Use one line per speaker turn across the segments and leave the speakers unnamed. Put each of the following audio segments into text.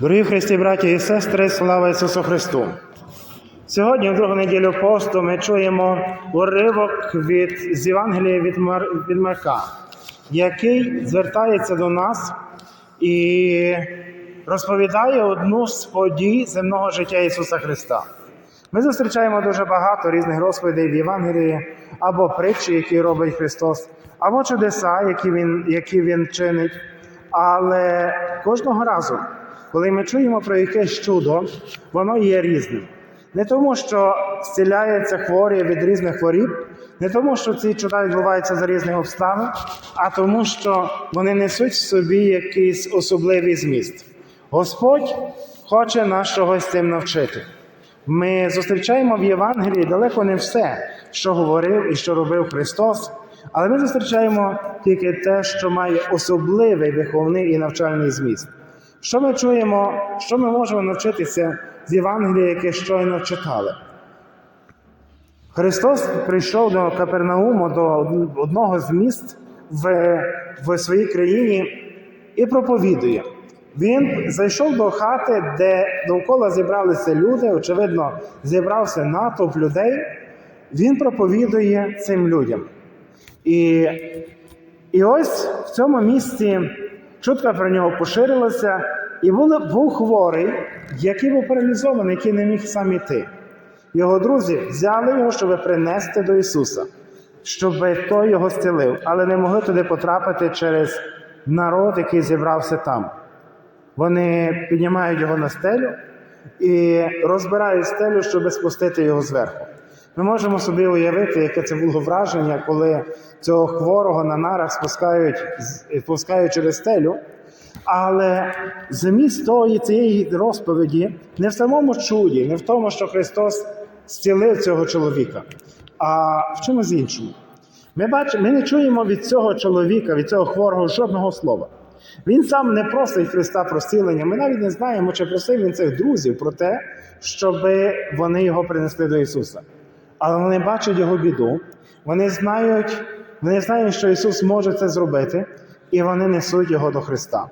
Дорогі Христі, браті і сестри, слава Ісусу Христу! Сьогодні, в другу неділю посту, ми чуємо уривок від, з Євангелія від, Мар, від Марка, який звертається до нас і розповідає одну з подій земного життя Ісуса Христа. Ми зустрічаємо дуже багато різних розповідей в Євангелії, або притчі, які робить Христос, або чудеса, які Він, які він чинить. Але кожного разу, коли ми чуємо про якесь чудо, воно є різним. Не тому, що зціляються хворі від різних хворіб, не тому, що ці чуда відбуваються за різних обставин, а тому, що вони несуть в собі якийсь особливий зміст. Господь хоче нас чогось цим навчити. Ми зустрічаємо в Євангелії далеко не все, що говорив і що робив Христос, але ми зустрічаємо тільки те, що має особливий виховний і навчальний зміст. Що ми чуємо, що ми можемо навчитися з Євангелія, яке щойно читали? Христос прийшов до Капернауму, до одного з міст в, в своїй країні і проповідує. Він зайшов до хати, де довкола зібралися люди, очевидно, зібрався натовп людей. Він проповідує цим людям. І, і ось в цьому місці чутка про нього поширилася, і був, був хворий, який був паралізований, який не міг сам іти. Його друзі взяли його, щоб принести до Ісуса, щоб той його зцілив, але не могли туди потрапити через народ, який зібрався там. Вони піднімають його на стелю і розбирають стелю, щоб спустити його зверху. Ми можемо собі уявити, яке це було враження, коли цього хворого на нарах спускають, спускають через стелю. Але зміст тої цієї розповіді не в самому чуді, не в тому, що Христос зцілив цього чоловіка, а в чомусь іншому. Ми бачимо, ми не чуємо від цього чоловіка, від цього хворого жодного слова. Він сам не просить Христа про зцілення. Ми навіть не знаємо, чи просив він цих друзів про те, щоб вони його принесли до Ісуса. Але вони бачать його біду, вони знають, вони знають, що Ісус може це зробити, і вони несуть його до Христа.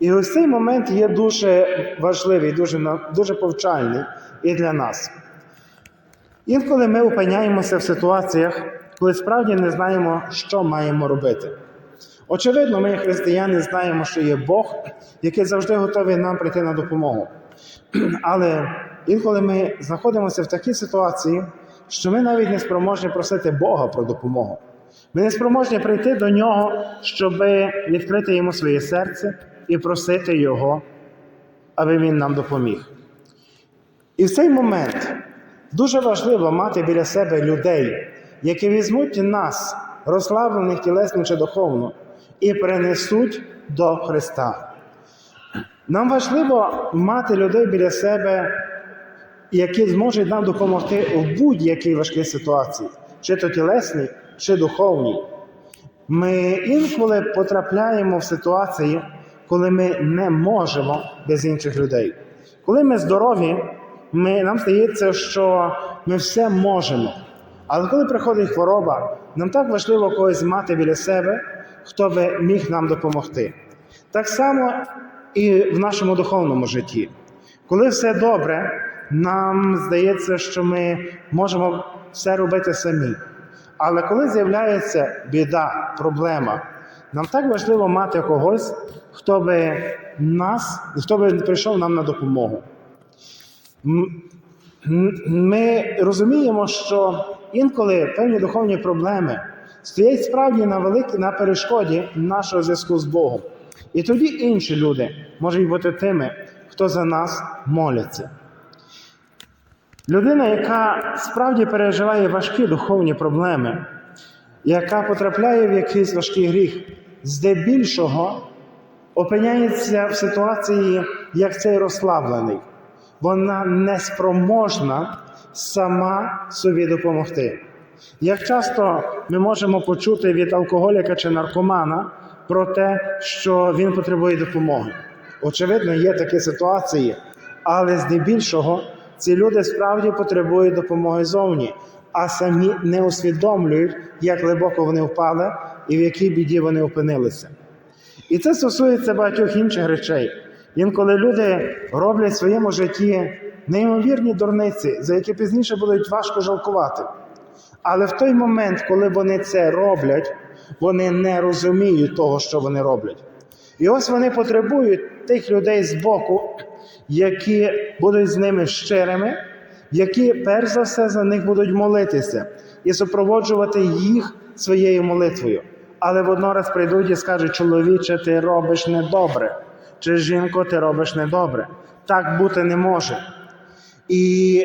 І ось цей момент є дуже важливий, дуже, дуже повчальний і для нас. Інколи ми опиняємося в ситуаціях, коли справді не знаємо, що маємо робити. Очевидно, ми, християни, знаємо, що є Бог, який завжди готовий нам прийти на допомогу. Але інколи ми знаходимося в такій ситуації, що ми навіть не спроможні просити Бога про допомогу. Ми не спроможні прийти до нього, щоб відкрити йому своє серце і просити Його, аби Він нам допоміг. І в цей момент дуже важливо мати біля себе людей, які візьмуть нас, розслаблених тілесно чи духовно, і принесуть до Христа. Нам важливо мати людей біля себе, які зможуть нам допомогти у будь-якій важкій ситуації, чи то тілесній, чи духовній. Ми інколи потрапляємо в ситуації, коли ми не можемо без інших людей. Коли ми здорові, ми, нам здається, що ми все можемо. Але коли приходить хвороба, нам так важливо когось мати біля себе, хто би міг нам допомогти. Так само і в нашому духовному житті. Коли все добре, нам здається, що ми можемо все робити самі. Але коли з'являється біда, проблема, нам так важливо мати когось, хто би нас, хто би прийшов нам на допомогу. Ми розуміємо, що інколи певні духовні проблеми стоять справді на великій на перешкоді нашого зв'язку з Богом. І тоді інші люди можуть бути тими, хто за нас моляться. Людина, яка справді переживає важкі духовні проблеми, яка потрапляє в якийсь важкий гріх, здебільшого опиняється в ситуації, як цей розслаблений. Вона неспроможна сама собі допомогти. Як часто ми можемо почути від алкоголіка чи наркомана про те, що він потребує допомоги? Очевидно, є такі ситуації, але здебільшого ці люди справді потребують допомоги зовні, а самі не усвідомлюють, як глибоко вони впали і в якій біді вони опинилися. І це стосується багатьох інших речей. Інколи люди роблять в своєму житті неймовірні дурниці, за які пізніше будуть важко жалкувати. Але в той момент, коли вони це роблять, вони не розуміють того, що вони роблять. І ось вони потребують тих людей з боку, які будуть з ними щирими, які перш за все за них будуть молитися і супроводжувати їх своєю молитвою. Але воднораз прийдуть і скажуть: чоловіче, ти робиш недобре, чи жінко, ти робиш недобре. Так бути не може. І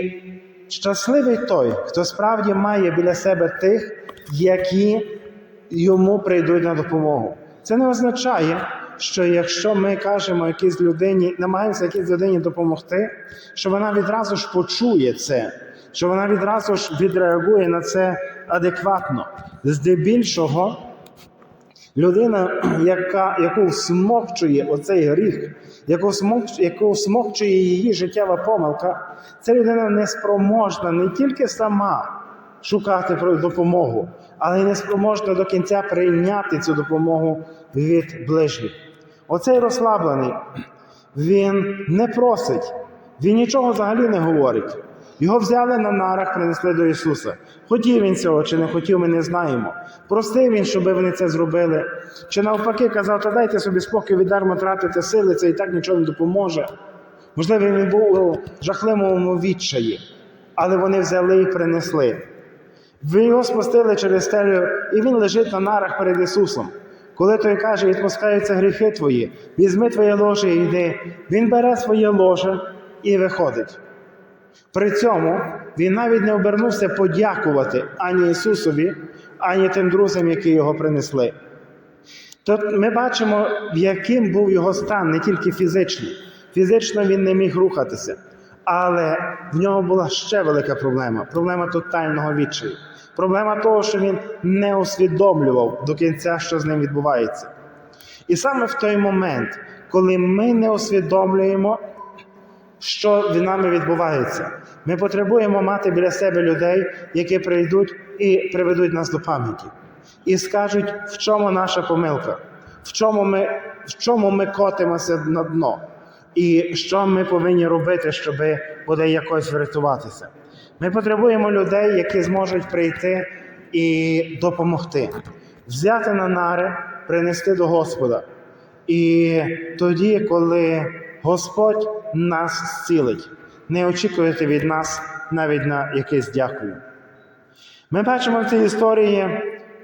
щасливий той, хто справді має біля себе тих, які йому прийдуть на допомогу. Це не означає, що якщо ми кажемо якійсь людині, намагаємося якійсь людині допомогти, що вона відразу ж почує це, що вона відразу ж відреагує на це адекватно. Здебільшого, людина, яка, яку всмокчує оцей гріх, яку всмокчує, яку всмокчує її життєва помилка, ця людина неспроможна не тільки сама шукати допомогу, але й неспроможна до кінця прийняти цю допомогу від ближніх. Оцей розслаблений, він не просить, він нічого взагалі не говорить. Його взяли на нарах, принесли до Ісуса. Хотів він цього чи не хотів, ми не знаємо. Простив він, щоб вони це зробили. Чи навпаки казав, та дайте собі спокій, віддармо тратити сили, це і так нічого не допоможе. Можливо, він був у жахливому відчаї, але вони взяли і принесли. Ви його спустили через стелю, і він лежить на нарах перед Ісусом. Коли той каже, відпускаються гріхи твої, візьми твоє ложе і йди, він бере своє ложе і виходить. При цьому він навіть не обернувся подякувати ані Ісусові, ані тим друзям, які його принесли. Тут ми бачимо, яким був його стан, не тільки фізичний. Фізично він не міг рухатися, але в нього була ще велика проблема проблема тотального відчаю. Проблема того, що він не усвідомлював до кінця, що з ним відбувається. І саме в той момент, коли ми не усвідомлюємо, що в нами відбувається, ми потребуємо мати біля себе людей, які прийдуть і приведуть нас до пам'яті, і скажуть, в чому наша помилка, в чому ми, в чому ми котимося на дно, і що ми повинні робити, щоб буде якось врятуватися. Ми потребуємо людей, які зможуть прийти і допомогти, взяти на нари, принести до Господа. І тоді, коли Господь нас зцілить, не очікуйте від нас навіть на якесь дякую. Ми бачимо в цій історії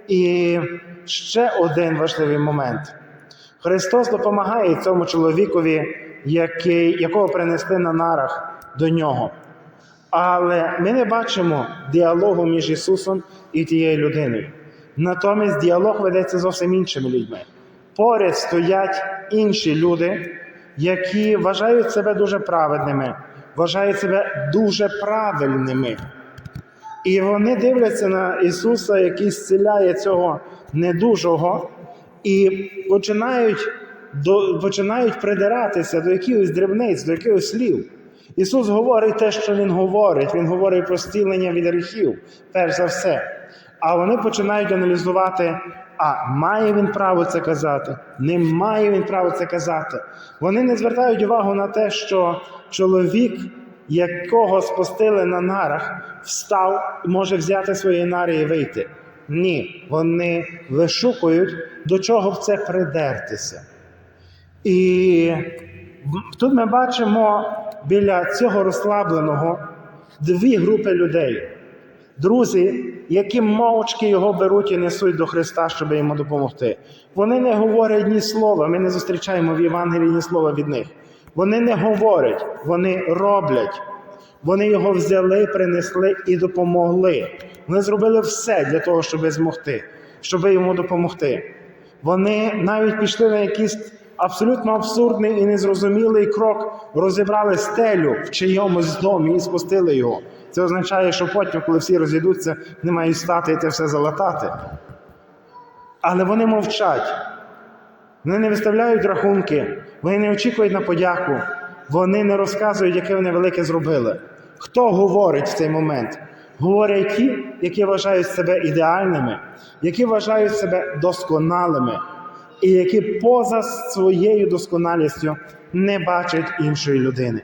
і ще один важливий момент. Христос допомагає цьому чоловікові, який, якого принесли на нарах до нього. Але ми не бачимо діалогу між Ісусом і тією людиною. Натомість діалог ведеться зовсім іншими людьми. Поряд стоять інші люди, які вважають себе дуже праведними, вважають себе дуже правильними. І вони дивляться на Ісуса, який зціляє цього недужого, і починають, до, починають придиратися до якихось дрібниць, до якихось слів. Ісус говорить те, що Він говорить. Він говорить про стілення від гріхів, перш за все. А вони починають аналізувати, а має він право це казати, не має він право це казати. Вони не звертають увагу на те, що чоловік, якого спустили на нарах, встав може взяти свої нари і вийти. Ні, вони вишукують, до чого б це придертися. І тут ми бачимо біля цього розслабленого дві групи людей. Друзі, які мовчки його беруть і несуть до Христа, щоб йому допомогти. Вони не говорять ні слова. Ми не зустрічаємо в Євангелії ні слова від них. Вони не говорять, вони роблять. Вони його взяли, принесли і допомогли. Вони зробили все для того, щоб змогти, щоб йому допомогти. Вони навіть пішли на якийсь абсолютно абсурдний і незрозумілий крок, розібрали стелю в чийомусь домі і спустили його. Це означає, що потім, коли всі розійдуться, не мають стати і це все залатати. Але вони мовчать. Вони не виставляють рахунки, вони не очікують на подяку, вони не розказують, яке вони велике зробили. Хто говорить в цей момент? Говорять ті, які вважають себе ідеальними, які вважають себе досконалими, і які поза своєю досконалістю не бачать іншої людини.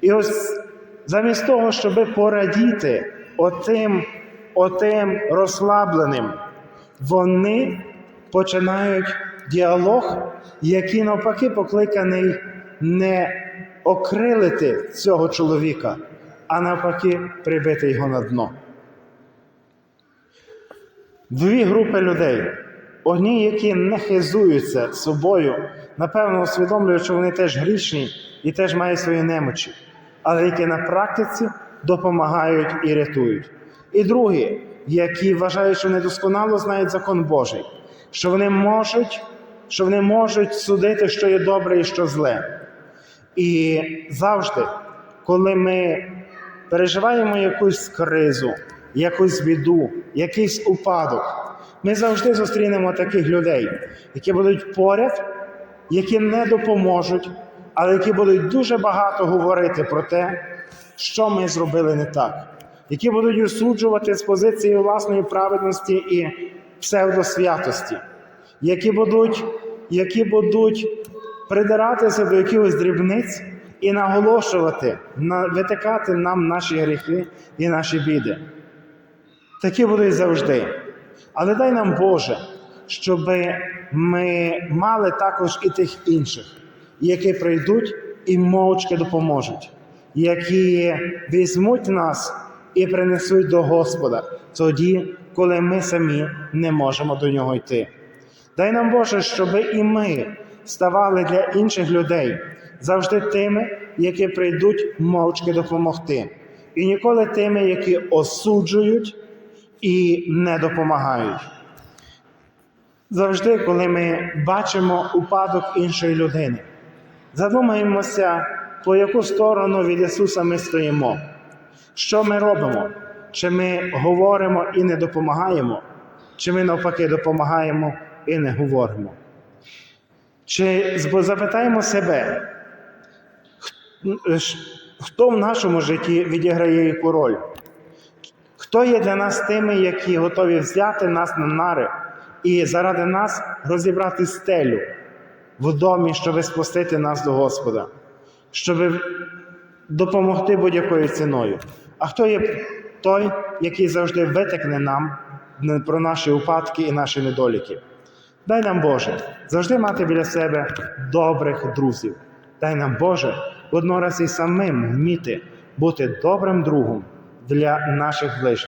І ось замість того, щоб порадіти отим, отим розслабленим, вони починають діалог, який навпаки покликаний не окрилити цього чоловіка, а навпаки прибити його на дно. Дві групи людей. Одні, які не хизуються собою, напевно, усвідомлюють, що вони теж грішні і теж мають свої немочі, але які на практиці допомагають і рятують. І другі, які вважають, що недосконало знають закон Божий, що вони можуть, що вони можуть судити, що є добре і що зле. І завжди, коли ми переживаємо якусь кризу, якусь біду, якийсь упадок, ми завжди зустрінемо таких людей, які будуть поряд, які не допоможуть, але які будуть дуже багато говорити про те, що ми зробили не так, які будуть осуджувати з позиції власної праведності і псевдосвятості, які будуть, які будуть придиратися до якихось дрібниць і наголошувати, витикати нам наші гріхи і наші біди. Такі будуть завжди. Але дай нам Боже, щоб ми мали також і тих інших, які прийдуть і мовчки допоможуть, які візьмуть нас і принесуть до Господа тоді, коли ми самі не можемо до нього йти. Дай нам Боже, щоб і ми ставали для інших людей завжди тими, які прийдуть мовчки допомогти, і ніколи тими, які осуджують і не допомагають. Завжди, коли ми бачимо упадок іншої людини, задумаємося, по яку сторону від Ісуса ми стоїмо. Що ми робимо? Чи ми говоримо і не допомагаємо, чи ми навпаки допомагаємо і не говоримо? Чи запитаємо себе, хто в нашому житті відіграє яку роль? Хто є для нас тими, які готові взяти нас на нари і заради нас розібрати стелю в домі, щоб спустити нас до Господа, щоб допомогти будь-якою ціною? А хто є той, який завжди витекне нам про наші упадки і наші недоліки? Дай нам Боже завжди мати біля себе добрих друзів. Дай нам Боже воднораз і самим вміти бути добрим другом для наших ближніх.